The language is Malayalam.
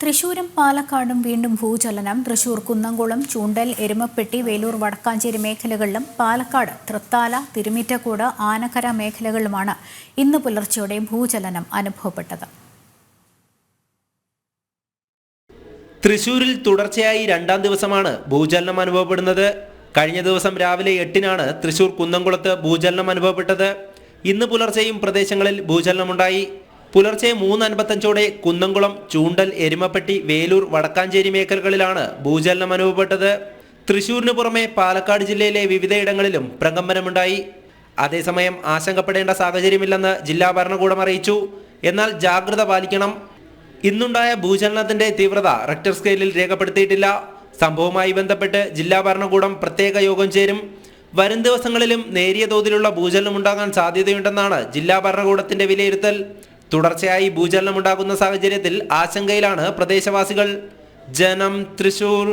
തൃശൂരും പാലക്കാടും വീണ്ടും ഭൂചലനം. തൃശൂർ കുന്നംകുളം ചൂണ്ടൽ എരുമപ്പെട്ടി വേലൂർ വടക്കാഞ്ചേരി മേഖലകളിലും പാലക്കാട് തൃത്താല തിരുമിറ്റക്കോട് ആനക്കര മേഖലകളിലുമാണ് ഇന്ന് പുലർച്ചെയോടെ ഭൂചലനം അനുഭവപ്പെട്ടത്. തൃശൂരിൽ തുടർച്ചയായി രണ്ടാം ദിവസമാണ് ഭൂചലനം അനുഭവപ്പെടുന്നത്. കഴിഞ്ഞ ദിവസം രാവിലെ എട്ടിനാണ് തൃശൂർ കുന്നംകുളത്ത് ഭൂചലനം അനുഭവപ്പെട്ടത്. ഇന്ന് പുലർച്ചെയും പ്രദേശങ്ങളിൽ ഭൂചലനമുണ്ടായി. പുലർച്ചെ മൂന്ന് അൻപത്തഞ്ചോടെ കുന്നംകുളം ചൂണ്ടൽ എരുമപ്പെട്ടി വേലൂർ വടക്കാഞ്ചേരി മേഖലകളിലാണ് ഭൂചലനം അനുഭവപ്പെട്ടത്. തൃശൂരിനു പുറമെ പാലക്കാട് ജില്ലയിലെ വിവിധയിടങ്ങളിലും പ്രകമ്പനമുണ്ടായി. അതേസമയം ആശങ്കപ്പെടേണ്ട സാഹചര്യമില്ലെന്ന് ജില്ലാ ഭരണകൂടം അറിയിച്ചു. എന്നാൽ ജാഗ്രത പാലിക്കണം. ഇന്നുണ്ടായ ഭൂചലനത്തിന്റെ തീവ്രത റെക്ടർ സ്കെയിലിൽ രേഖപ്പെടുത്തിയിട്ടില്ല. സംഭവവുമായി ബന്ധപ്പെട്ട് ജില്ലാ ഭരണകൂടം പ്രത്യേക യോഗം ചേരും. വരും ദിവസങ്ങളിലും നേരിയ തോതിലുള്ള ഭൂചലനം ഉണ്ടാകാൻ സാധ്യതയുണ്ടെന്നാണ് ജില്ലാ ഭരണകൂടത്തിന്റെ വിലയിരുത്തൽ. തുടർച്ചയായി ഭൂചലനമുണ്ടാകുന്ന സാഹചര്യത്തിൽ ആശങ്കയിലാണ് പ്രദേശവാസികൾ. ജനം തൃശൂർ